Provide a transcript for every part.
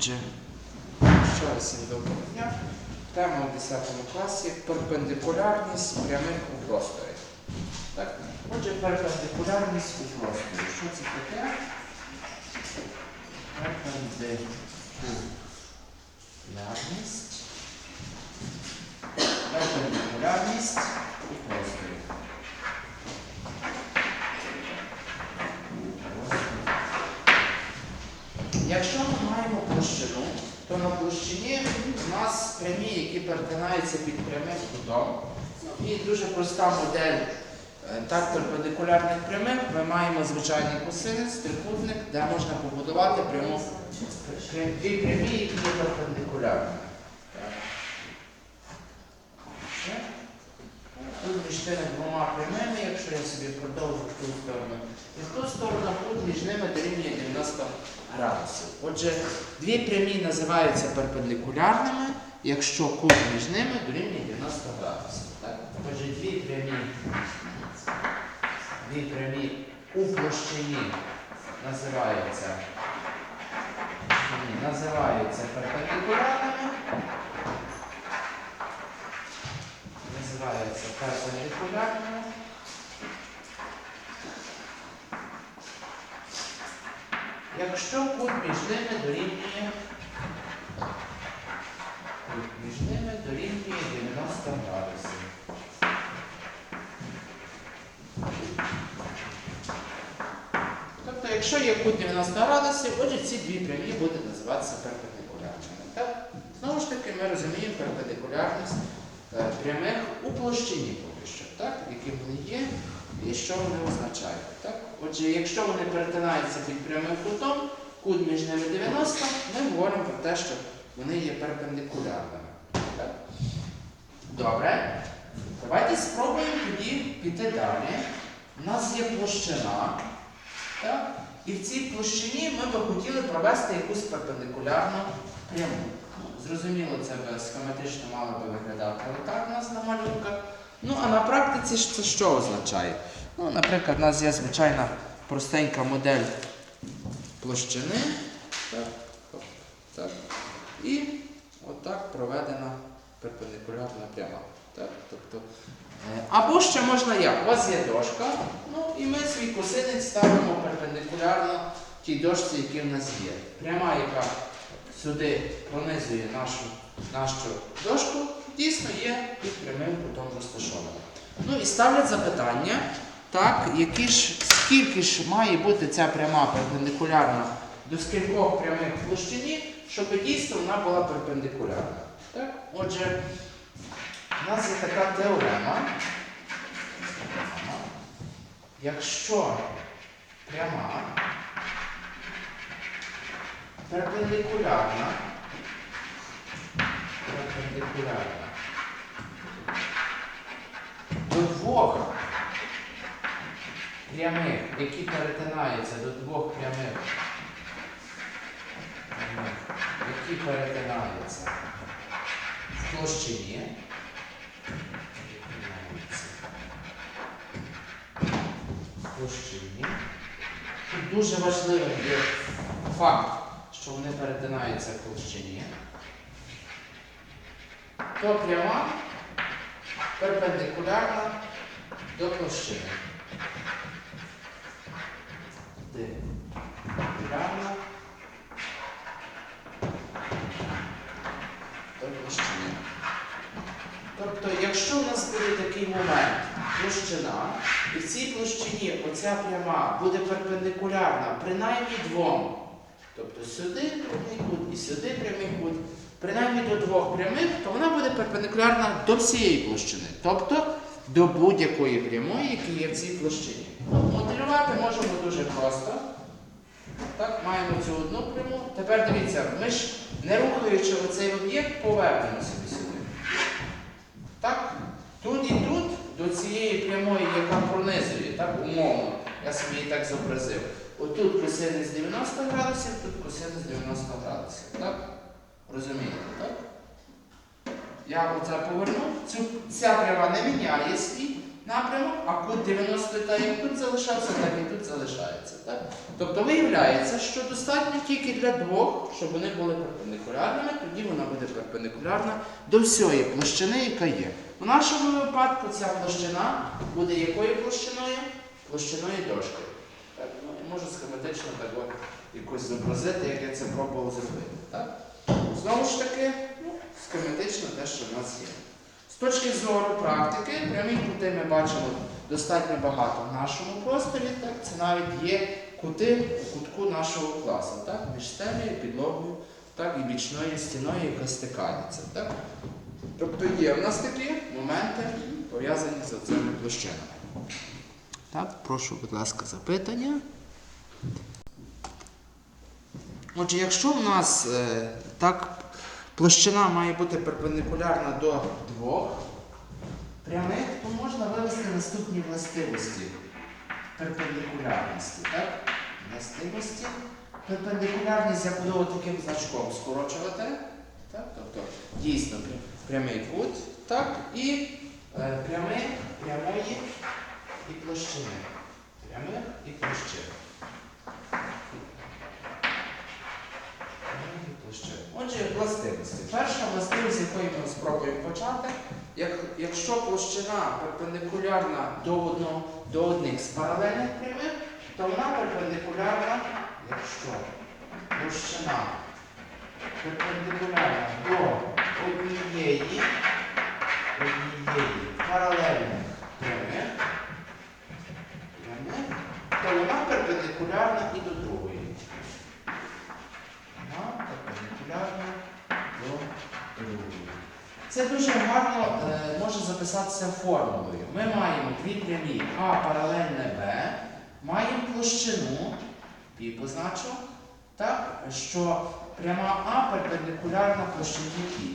Отже, ще раз доброго дня. Тема в 10 класі перпендикулярність прямих у просторі. Так? Отже, перпендикулярність у просторі. Що це таке? Перпендикулярність. Перпендикулярність у просторі. Якщо ми маємо площину, то на площині у нас прямі, які перетинаються під прямим кутом. І дуже проста модель е, так перпендикулярних прямих. Ми маємо звичайний косинець, трикутник, де можна побудувати пряму прямі, які є перпендикулярними. Так. Все. Тут між тими двома прямими, якщо я собі продовжу ту сторону, і в ту сторону кут між ними дорівнює 90 градусів. Отже, дві прямі називаються перпендикулярними, якщо кут між ними дорівнює 90 градусів. Отже, дві прямі, дві прямі у площині називаються, називаються перпендикулярними. Називаються перпендикулярними. Якщо кут між ними дорівнює кут між ними дорівнює 90 градусів. Тобто, якщо є кут 90 градусів, отже ці дві прямі будуть називатися перпендикулярними. Знову ж таки, ми розуміємо перпендикулярність прямих у площині поки що, так? які вони є і що вони означають. Так? Отже, якщо вони перетинаються під прямим кутом, кут між ними 90, ми говоримо про те, що вони є перпендикулярними. Так? Добре. Давайте спробуємо тоді піти далі. У нас є площина. Так? І в цій площині ми би хотіли провести якусь перпендикулярну пряму. Зрозуміло, це би схематично мало би виглядати отак у нас на малюнках. Ну, а на практиці це що означає? Ну, наприклад, у нас є звичайна простенька модель площини. Так, так. І отак проведена перпендикулярна пряма. Так, тобто, е, або ще можна як? У вас є дошка, ну і ми свій косинець ставимо перпендикулярно тій дошці, які в нас є. Пряма, яка сюди пронизує нашу, нашу дошку, дійсно є під прямим кутом розташована. Ну і ставлять запитання, так, які ж, скільки ж має бути ця пряма перпендикулярна до скількох прямих площині, щоб дійсно вона була перпендикулярна. Так? Отже, у нас є така теорема. Якщо пряма перпендикулярна, перпендикулярна. До двох прямих, які перетинаються до двох прямих, прямих, які перетинаються. В площині. площині. Тут дуже важливим є факт, що вони перетинаються в площині. То пряма перпендикулярна до площини. Перпендикулярна до площини. Тобто, якщо у нас буде такий момент, площина, і в цій площині оця пряма буде перпендикулярна принаймні двом, тобто сюди прямий кут і сюди прямий кут, принаймні до двох прямих, то вона буде перпендикулярна до всієї площини, тобто до будь-якої прямої, яка є в цій площині. Моделювати можемо дуже просто. Так, маємо цю одну пряму. Тепер дивіться, ми ж не рухаючи оцей об'єкт, повернемо собі сюди. Так? Тут і тут до цієї прямої, яка пронизує, так, умовно, я собі її так зобразив. Отут косинець 90 градусів, тут косинець 90 градусів. Так? Розумієте, так? Я оце поверну. Цю, ця пряма не міняє свій напрямок, а кут 90 так як тут залишався, так і тут залишається. Так? Тобто виявляється, що достатньо тільки для двох, щоб вони були перпендикулярними, тоді вона буде перпендикулярна до всієї площини, яка є. У нашому випадку ця площина буде якою площиною? Площиною дошки. Можу схематично так якось зобразити, як я це пробував зробити. Так? Знову ж таки, ну, схематично те, що в нас є. З точки зору практики, прямі кути ми бачимо достатньо багато в нашому просторі. Так? Це навіть є кути у кутку нашого класу, так? між стелею, підлогою, так? і бічною стіною, яка стикається. Так? Тобто є в нас такі моменти, пов'язані з цими площинами. Так, прошу, будь ласка, запитання. Отже, якщо в нас е, так площина має бути перпендикулярна до двох прямих, то можна вивести наступні властивості перпендикулярності. Так? Властивості. Перпендикулярність я буду таким значком скорочувати. Так? Тобто дійсно прямий кут, так? і е, прямий, прямої і площини. Прямих і площин. Отже, властивості. Перша властивість, якої ми спробуємо почати, як, якщо площина перпендикулярна до, одного, до одних з паралельних прямих, то вона перпендикулярна, якщо площина перпендикулярна до однієї, однієї паралельних прямих, прямих, вона перпендикулярна і до другої. Вона перпендикулярна до другої. Це дуже гарно е, може записатися формулою. Ми маємо дві прямі А паралельне Б, маємо площину, пі позначу, так, що пряма А перпендикулярна площині пі.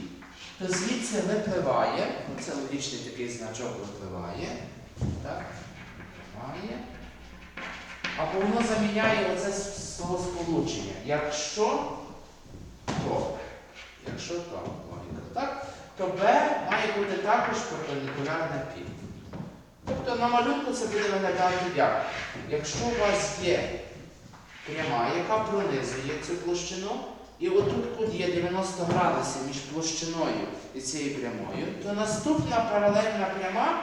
То звідси випливає, ну це логічний такий значок випливає, так, випливає. Або воно заміняє оце слово сполучення. Якщо то, якщо то, логіка, так? то Б має бути також перпендикулярне пі. Тобто на малюнку це буде виглядати як? Якщо у вас є пряма, яка пронизує цю площину, і отут кут є 90 градусів між площиною і цією прямою, то наступна паралельна пряма,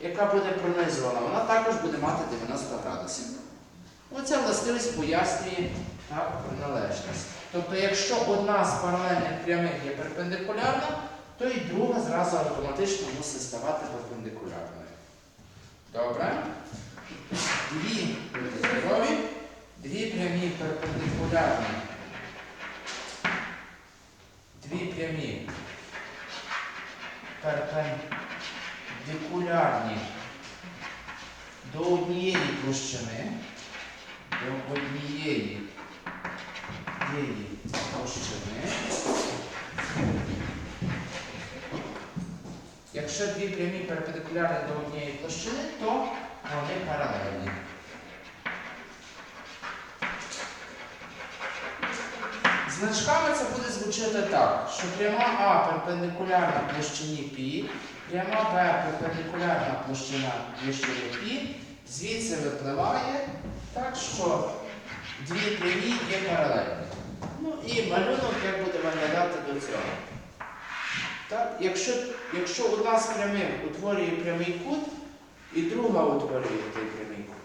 яка буде пронизувана, вона також буде мати 90 градусів. Оця властивість пояснює так, приналежність. Тобто, якщо одна з паралельних прямих є перпендикулярна, то і друга зразу автоматично мусить ставати перпендикулярною. Добре? Дві здорові, дві прямі перпендикулярні. Дві прямі перпендикулярні до однієї площини. До однієї однієї площини. Якщо дві прямі перпендикулярні до однієї площини, то вони паралельні. Значками це буде звучати так, що пряма А перпендикулярна площині π, пряма Б перпендикулярна площина площині π, звідси випливає так, що дві прямі є паралельні. Ну і малюнок як буде виглядати до цього. Так? Якщо, якщо одна з прямих утворює прямий кут, і друга утворює той прямий кут,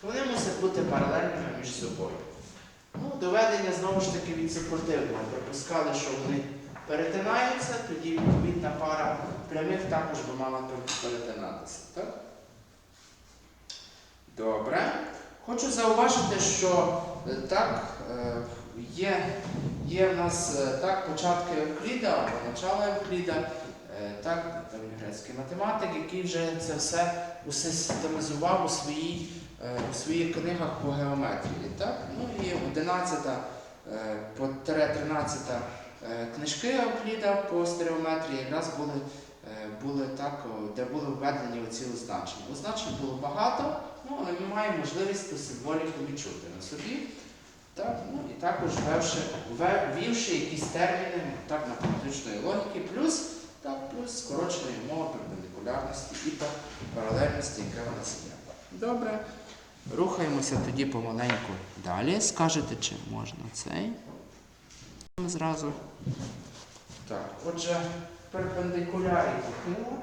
то вони мусять бути паралельними між собою. Ну, доведення знову ж таки від супротивного. Припускали, що вони перетинаються, тоді відповідна пара прямих також би мала перетинатися. Так? Добре. Хочу зауважити, що е, так, е, є, є в нас е, так, початки Евкліда або начало Евкліда, так, грецький математик, який вже це все усистематизував у своїй, е, у своїх книгах по геометрії. Так? Ну і 11 е, по 13 е, книжки Евкліда по стереометрії якраз були, були так, де були введені оці означення. Означень було багато. Ну, але ми маємо можливість ту символіку відчути на собі. Так, ну, і також ввевши, вве- ввівши якісь терміни так, математичної логіки, плюс, так, плюс скороченої мови перпендикулярності і паралельності, яка в нас є. Добре. Рухаємося тоді помаленьку далі. Скажете, чи можна цей? Зразу. Так, отже, перпендикуляр і похила.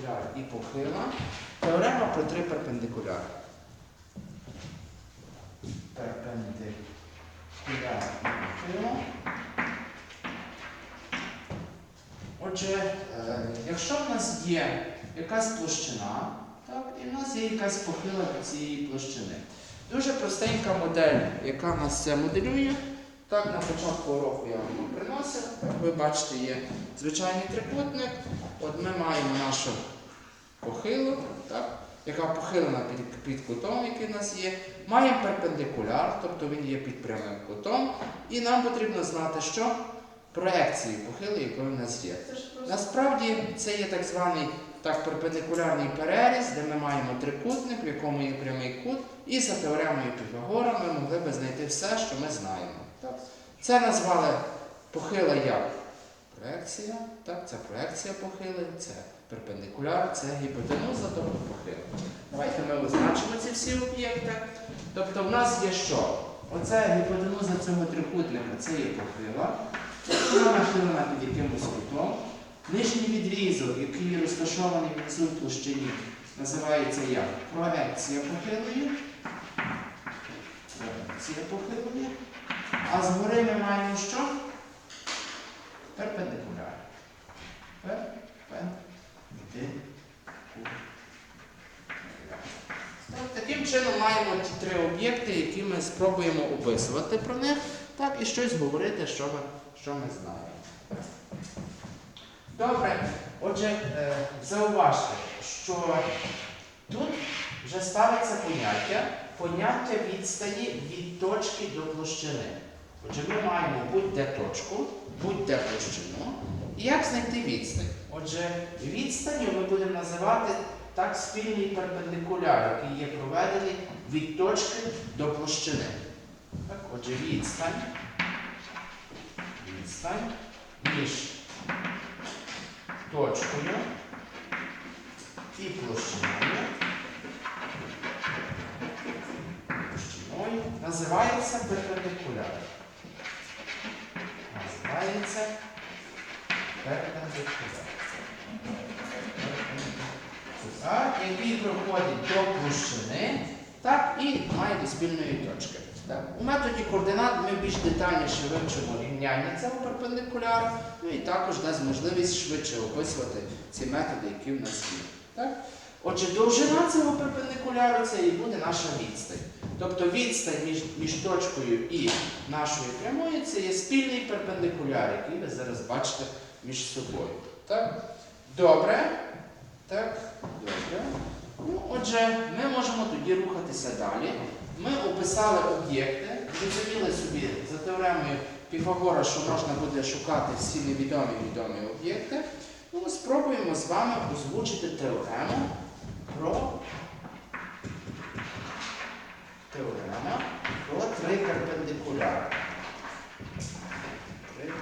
Перпендикуляр. І похила. Теорема про три перпендикуляри. Перпендикуляр і похила. Отже, е, якщо в нас є якась площина, так, і в нас є якась похила до цієї площини. Дуже простенька модель, яка нас це моделює. Так, на початку року я вам приносив. Як ви бачите, є звичайний трикутник. От ми маємо нашу похилу, так, яка похилена під, під кутом, який в нас є. Маємо перпендикуляр, тобто він є під прямим кутом. І нам потрібно знати, що проекції похили, якої в нас є. Насправді це є так званий так, перпендикулярний переріз, де ми маємо трикутник, в якому є прямий кут, і за теоремою Піфагора ми могли би знайти все, що ми знаємо. Так? Це назвали похила як проекція, так? це проекція похили, це перпендикуляр, це гіпотенуза, тобто похила. Давайте ми означимо ці всі об'єкти. Тобто в нас є що? Оце гіпотенуза цього трикутника, це є похила. Вона нахилена під якимось кутом. Нижній відрізок, який розташований внизу в площині, називається як проекція похилої. Проекція похилої. А згори ми маємо що? Перпендикуляр. Перпендикуляр. Так, Таким чином маємо ті три об'єкти, які ми спробуємо описувати про них, так, і щось говорити, що ми, що ми знаємо. Добре, отже, е, зауважте, що тут вже ставиться поняття, поняття відстані від точки до площини. Отже, ми маємо будь-де точку, будь-де площину. І як знайти відстань? Отже, відстанню ми будемо називати так спільний перпендикуляр, який є проведений від точки до площини. Так, отже, відстань. Відстань між точкою і площиною. Називається перпендикуляр. Називається перпендикуляр. Так, який проходить до площини, так і має до спільної точки. Так. У методі координат ми більш детальніше вивчимо рівняння цього перпендикуляру, ну і також дасть можливість швидше описувати ці методи, які в нас є. Так? Отже, довжина цього перпендикуляру це і буде наша відстань. Тобто відстань між, між точкою і нашою прямою це є спільний перпендикуляр, який ви зараз бачите між собою. Так? Добре. Так, добре. Ну, отже, ми можемо тоді рухатися далі. Ми описали об'єкти, зрозуміли собі за теоремою Піфагора, що можна буде шукати всі невідомі відомі об'єкти. Ну, спробуємо з вами озвучити теорему про теорема про три перпендикуляри. Три.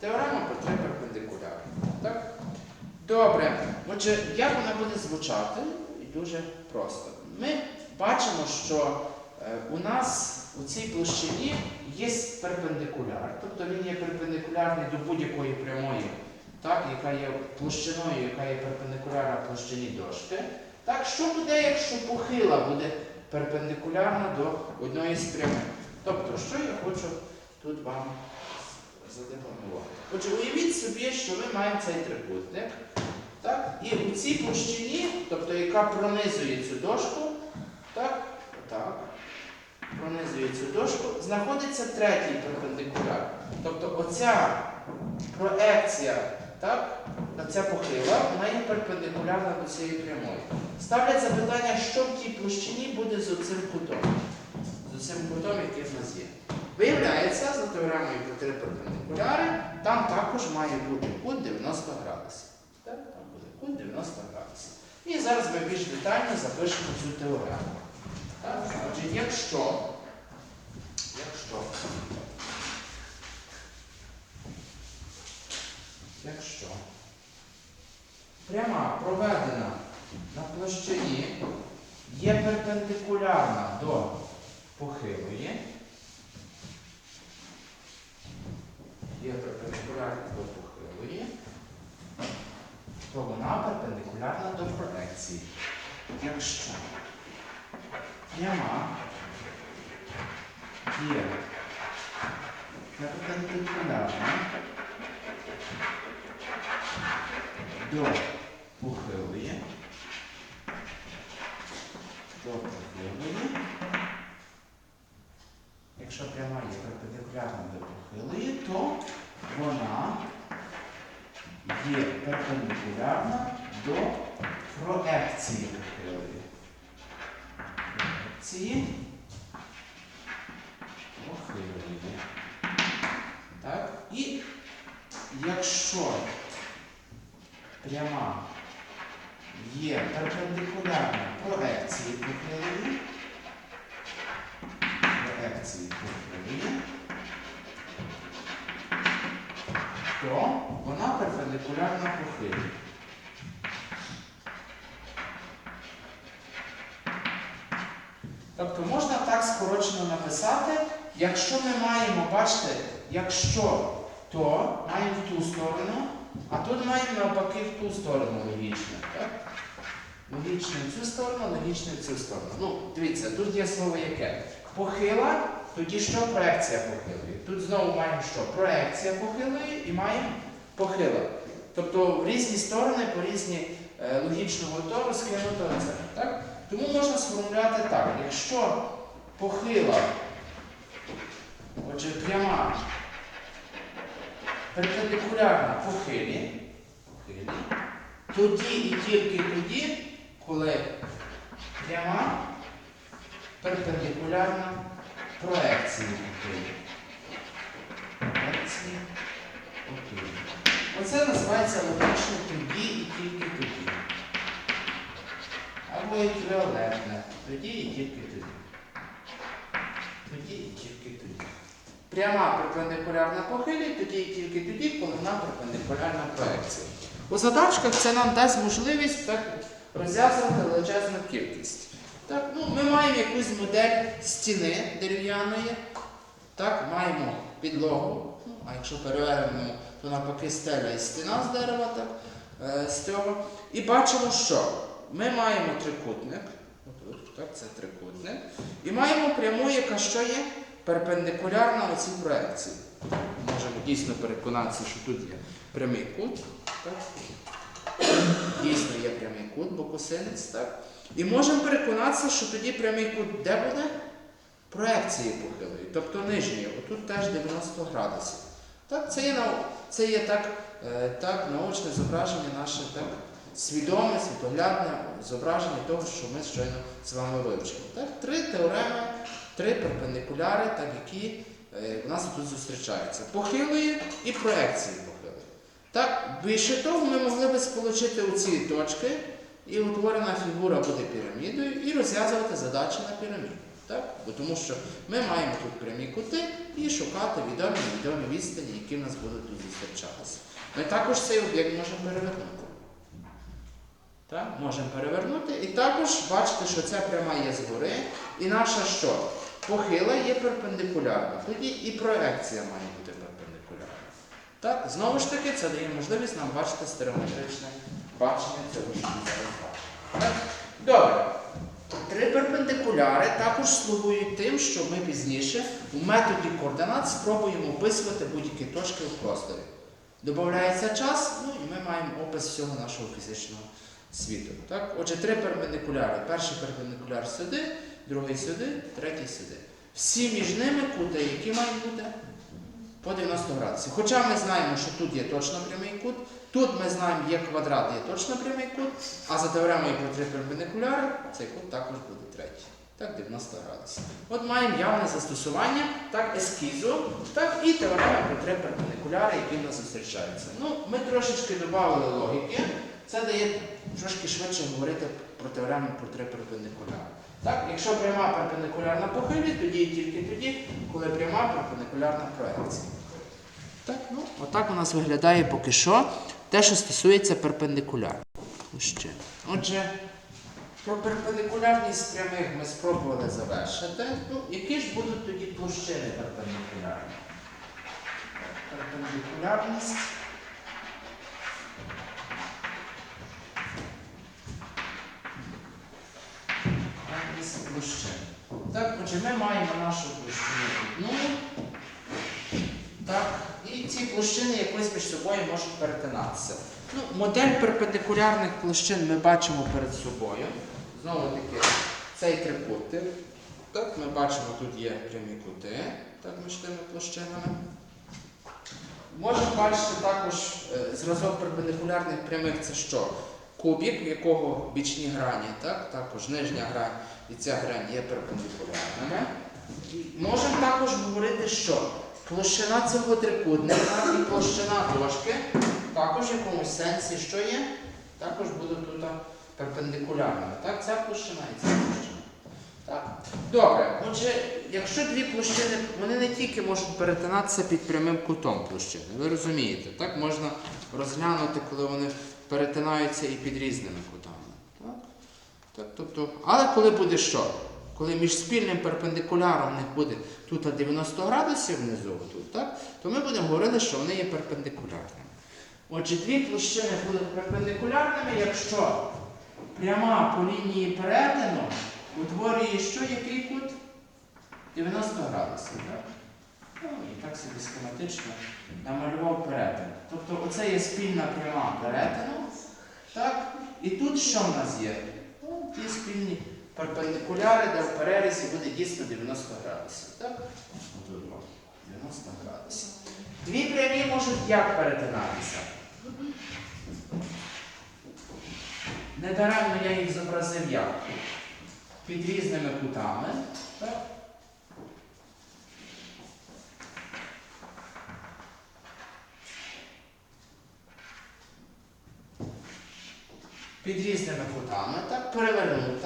Теорема про три перпендикуляри. Так? Добре. Отже, як вона буде звучати? І дуже просто. Ми бачимо, що е, у нас у цій площині є перпендикуляр, тобто він є перпендикулярний до будь-якої прямої, так, яка є площиною, яка є перпендикулярна площині дошки. Так, що буде, якщо похила буде перпендикулярна до одної з прямих? Тобто, що я хочу тут вам задекламувати? Отже, уявіть собі, що ми маємо цей трикутник. Так? І у цій площині, тобто яка пронизує цю дошку, так, так, пронизує цю дошку, знаходиться третій перпендикуляр. Тобто оця проекція, так, оця похила, вона є перпендикулярна до цієї прямої. Ставлять запитання, що в тій площині буде з оцим кутом. З оцим кутом, який в нас є. Виявляється, за теоремою про три перпендикуляри, там також має бути кут 90 градусів. Так, там буде кут 90 градусів. І зараз ми більш детально запишемо цю теорему. Так? Отже, якщо, якщо, якщо пряма проведена на площині є перпендикулярна до похилої, є перпендикулярна до похилої, то вона перпендикулярна до проекції. Якщо пряма є перпендикулярна до похилої, до похилої, якщо пряма є перпендикулярна до похилої, то вона є перпендикулярна до проекції похилої. Проекції похилої. Так? І якщо пряма. Є перпендикулярна проекції похилої, проекції похилої, то вона перпендикулярна похилі. Тобто можна так скорочено написати, якщо ми маємо, бачите, якщо то маємо в ту сторону, а тут маємо навпаки в ту сторону логічно. Так? Логічно в цю сторону, логічно в цю сторону. Ну, дивіться, тут є слово яке? Похила, тоді що проекція похилої. Тут знову маємо що? Проекція похилої і маємо похила. Тобто в різні сторони, по різні е, логічного тору скинуто на це. Так? Тому можна сформулювати так, якщо похила, отже, пряма перпендикулярна похилі, похилі, тоді і тільки тоді, коли пряма перпендикулярна проекції похилі. Проекції похилі. Оце називається логічно тоді і тільки тоді. Або еквівалентне. Тоді і тільки тоді. Тоді і тільки. Пряма перпендикулярна похилі, тоді і тільки тоді, коли вона перпендикулярна проекції. У задачках це нам дасть можливість так розв'язувати величезну кількість. Так, ну, ми маємо якусь модель стіни дерев'яної. Так, маємо підлогу. Ну, а якщо перевернемо, то навпаки стеля і стіна з дерева, так, е, з цього. І бачимо, що ми маємо трикутник. Так, це трикутник. І маємо пряму, яка що є перпендикулярна оцій проекції. Можемо дійсно переконатися, що тут є прямий кут. Так? Дійсно є прямий кут, бо косинець, так? І можемо переконатися, що тоді прямий кут де буде? Проекції похилої, тобто нижньої. Отут теж 90 градусів. Так? Це є, це є так, е, так, наочне зображення наше так, свідоме, світоглядне зображення того, що ми щойно з вами вивчили. Так? Три теореми, три перпендикуляри, так, які е, у нас тут зустрічаються. Похилої і проекції похилої. Так, більше того, ми могли би сполучити оці точки, і утворена фігура буде пірамідою, і розв'язувати задачі на піраміду. Так? Бо тому що ми маємо тут прямі кути і шукати відомі відомі відстані, які в нас будуть тут зустрічатися. Ми також цей об'єкт можемо перевернути. Так? Можемо перевернути. І також бачите, що ця пряма є згори, і наша що? Похила є перпендикулярна. Тоді і проекція має бути перпендикулярна. Так? Знову ж таки, це дає можливість нам бачити стереометричне бачення цього, що ми зараз бачимо. Добре. Три перпендикуляри також слугують тим, що ми пізніше у методі координат спробуємо описувати будь-які точки в просторі. Додається час, ну і ми маємо опис всього нашого фізичного світу. Так? Отже, три перпендикуляри. Перший перпендикуляр сюди, другий сюди, третій сюди. Всі між ними кути, які мають бути по 90 градусів. Хоча ми знаємо, що тут є точно прямий кут, тут ми знаємо, є квадрат, є точно прямий кут, а за теоремою про три перпендикуляри цей кут також буде третій. Так, 90 градусів. От маємо явне застосування, так, ескізу, так, і теорема про три перпендикуляри, які в нас зустрічаються. Ну, ми трошечки додали логіки, Це дає трошки швидше говорити про теорему про три перпендикуляри. Так, якщо пряма перпендикулярна похилі, тоді і тільки тоді, коли пряма перпендикулярна проекції. Так, ну, отак у нас виглядає поки що те, що стосується перпендикулярних площин. Отже, про перпендикулярність прямих ми спробували завершити. Ну, які ж будуть тоді площини перпендикулярні? Перпендикулярність. Площин. Так, отже, ми маємо нашу площину одну. Так, і ці площини якось між собою можуть перетинатися. Ну, модель перпендикулярних площин ми бачимо перед собою. Знову таки, цей трикутик. Так, ми бачимо, тут є прямі кути так, між тими площинами. Можемо бачити також е, зразок перпендикулярних прямих це що? Кубік, в якого бічні грані, так? також нижня грань і ця грань є перпендикулярними. Можемо також говорити, що площина цього трикутника і площина дошки також в якомусь сенсі, що є, також будуть тут перпендикулярними. Так, ця площина і ця площина. Так. Добре, отже, якщо дві площини, вони не тільки можуть перетинатися під прямим кутом площини, ви розумієте, так можна розглянути, коли вони перетинаються і під різними кутами. Так? Так, тобто, але коли буде що? Коли між спільним перпендикуляром в них буде тут 90 градусів внизу, тут, так, то ми будемо говорити, що вони є перпендикулярними. Отже, дві площини будуть перпендикулярними, якщо пряма по лінії перетину утворює що який кут? 90 градусів. Так? Ну, і так собі схематично намалював перетин. Тобто оце є спільна пряма перетину. Так? І тут що в нас є? Ті спільні перпендикуляри, де в перерізі буде дійсно 90 градусів. Так? 90 градусів. Дві прямі можуть як перетинатися? Недаремно я їх зобразив як? Під різними кутами. Так? Під різними кутами, так, перевернув.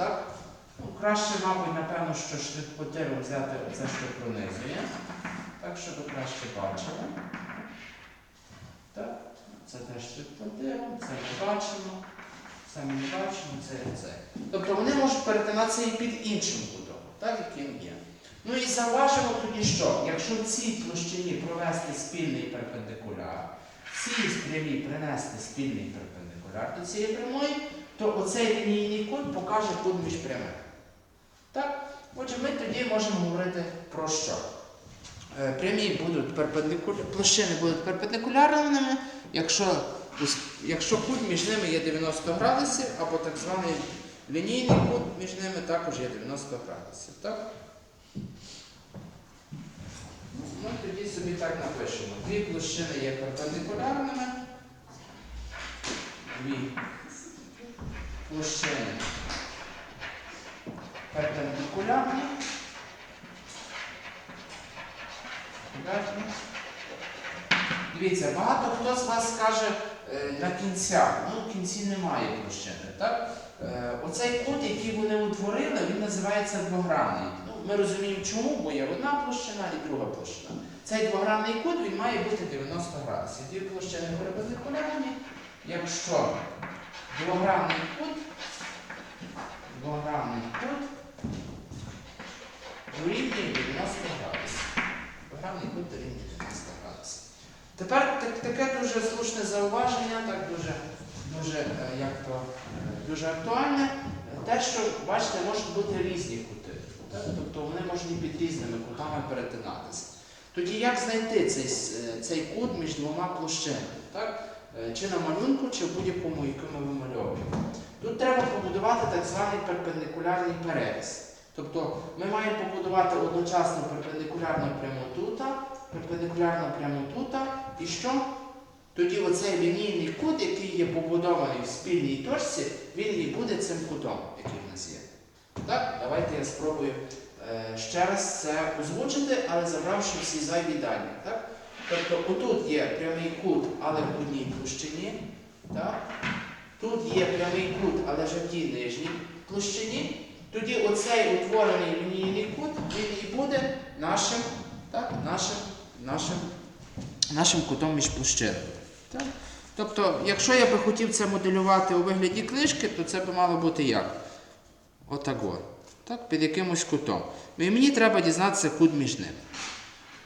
Ну, краще, мабуть, напевно, що штрих-котиром взяти оце, що пронизує. Так, щоб ви краще бачили. Так, це теж штрих-котиром, це ми бачимо. Це ми не бачимо, це і це. Тобто вони можуть перетинатися і під іншим кутом, так, яким є. Ну і зауважимо тоді, що якщо в цій площині провести спільний перпендикуляр, цій прямій принести спільний перпендикуляр до цієї прямої, то оцей лінійний кут покаже кут між прямими. Так? Отже, ми тоді можемо говорити про що? Е, Прямі будуть перпендикуля... площини будуть перпендикулярними, якщо, якщо кут між ними є 90 градусів, або так званий лінійний кут між ними також є 90 градусів. Так? Ми тоді собі так напишемо. Дві площини є перпендикулярними. Дві площини. Перпендикулярні. Дивіться, багато хто з вас скаже е, на кінцях. Ну, в кінці немає площини. Так? Е, оцей кут, який вони утворили, він називається двогранний. Ну, ми розуміємо, чому, бо є одна площина і друга площина. Цей двогранний кут він має бути 90 градусів. Дві площини перпендикулярні. Якщо двогранний кут, двогранний кут дорівнює 90 градусів. Двогранний кут дорівнює 90 градусів. Тепер так- таке дуже слушне зауваження, так дуже, дуже, е, як то, е, дуже актуальне. Те, що, бачите, можуть бути різні кути. Так? Тобто вони можуть під різними кутами перетинатися. Тоді як знайти цей, е, цей кут між двома площинами? Так? Е, Чи на малюнку, чи в будь-якому, який ми вимальовуємо. Тут треба побудувати так званий перпендикулярний переріз. Тобто ми маємо побудувати одночасно перпендикулярну пряму тут, перпендикулярно прямо тут. І що? Тоді оцей лінійний кут, який є побудований в спільній точці, він і буде цим кутом, який в нас є. Так, давайте я спробую е, ще раз це озвучити, але забравши всі зайві дані. Так? Тобто отут є прямий кут, але в одній площині. Так? тут є прямий кут, але вже в тій нижній площині, тоді оцей утворений лінійний кут, він і буде нашим, так, нашим, нашим, нашим кутом між площинами. Так? Тобто, якщо я би хотів це моделювати у вигляді книжки, то це би мало бути як? Отак от. Так, під якимось кутом. І мені треба дізнатися кут між ними.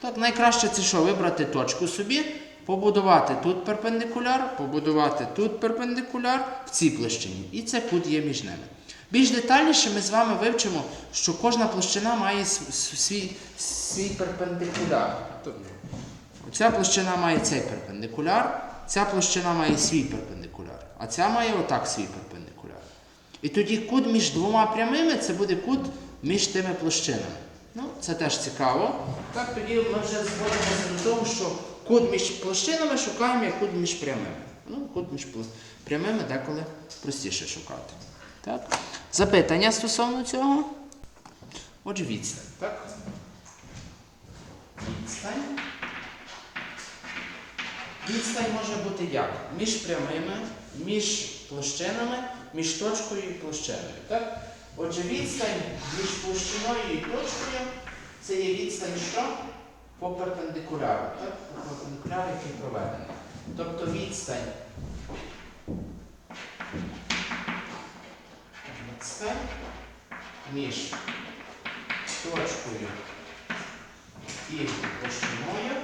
Так, найкраще це що? Вибрати точку собі, побудувати тут перпендикуляр, побудувати тут перпендикуляр в цій площині. І це кут є між ними. Більш детальніше ми з вами вивчимо, що кожна площина має свій, свій перпендикуляр. Ця площина має цей перпендикуляр, ця площина має свій перпендикуляр, а ця має отак свій перпендикуляр. І тоді кут між двома прямими це буде кут між тими площинами. Ну, це теж цікаво. Так, тоді ми вже зводимося до того, що кут між площинами шукаємо як кут між прямими. Ну, кут між прямими деколи простіше шукати. Так? Запитання стосовно цього? Отже, відстань. Так? Відстань. Відстань може бути як? Між прямими, між площинами, між точкою і площиною. Так? Отже, відстань між площиною і точкою це є відстань що? По перпендикуляру. Так? По перпендикуляру, який проведений. Тобто відстань. Відстань між точкою і площиною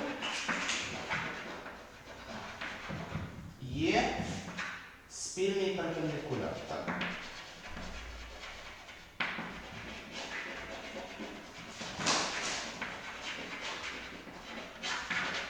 є спільний перпендикуляр.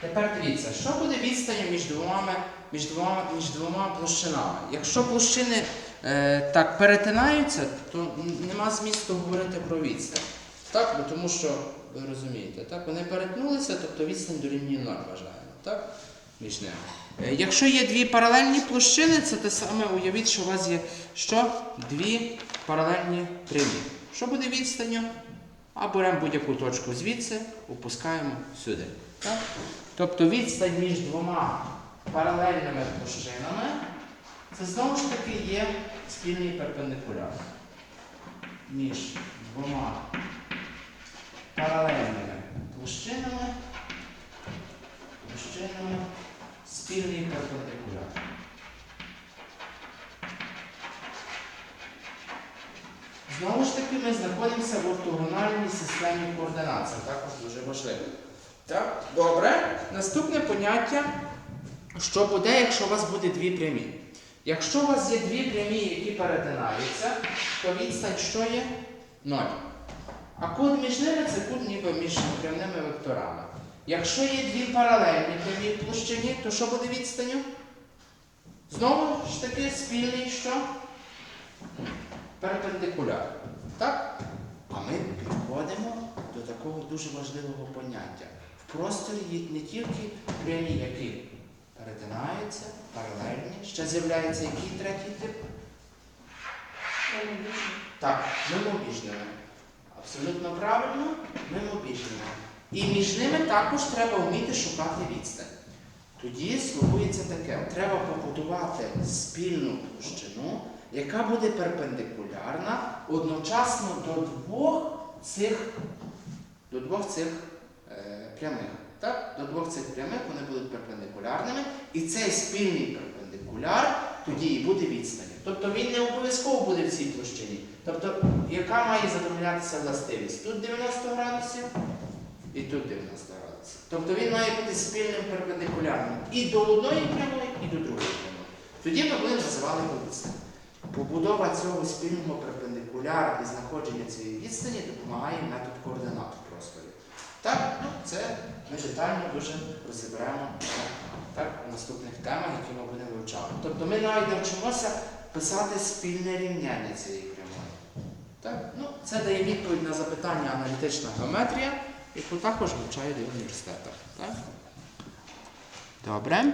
Тепер дивіться, що буде відстані між двома, між двома, між двома площинами. Якщо площини е, так перетинаються, то нема змісту говорити про відстань. Так? Бо тому що, ви розумієте, так? вони перетнулися, тобто відстань дорівнює 0 вважаємо. Так? Між ними. Е, Якщо є дві паралельні площини, це те саме уявіть, що у вас є що? Дві паралельні прямі. Що буде відстанню? А беремо будь-яку точку звідси, опускаємо сюди. Так? Тобто відстань між двома паралельними площинами, це знову ж таки є спільний перпендикуляр. Між двома паралельними площинами, площинами спільний перпендикуляр. Знову ж таки, ми знаходимося в ортогональній системі координат. Це також дуже важливо. Так? Добре. Наступне поняття, що буде, якщо у вас буде дві прямі. Якщо у вас є дві прямі, які перетинаються, то відстань що є? Ноль. А кут між ними це кут ніби між прямими векторами. Якщо є дві паралельні прямі площині, то що буде відстанню? Знову ж таки спільний що? перпендикуляр. Так? А ми підходимо до такого дуже важливого поняття. Є не тільки прямі, які перетинаються, паралельні, ще з'являється який третій тип? Так, мимобіжними. Абсолютно правильно, мимобіжними. І між ними також треба вміти шукати відстань. Тоді слугується таке: треба побудувати спільну площину, яка буде перпендикулярна одночасно до двох цих, до двох цих прямих. Так? До двох цих прямих вони будуть перпендикулярними, і цей спільний перпендикуляр тоді і буде відстані. Тобто він не обов'язково буде в цій площині. Тобто, яка має задовольнятися властивість? Тут 90 градусів і тут 90 градусів. Тобто він має бути спільним перпендикулярним і до одної прямої, і до другої прямої. Тоді ми будемо називали відстань. Побудова цього спільного перпендикуляра і знаходження цієї відстані допомагає метод координат в просторі. Так, ну це ми детально дуже розіберемо так, у наступних темах, які ми будемо вивчати. Тобто ми навіть навчимося писати спільне рівняння цієї прямої. Так, ну, це дає відповідь на запитання аналітична геометрія, яку також вивчають в університетах. Так? Добре.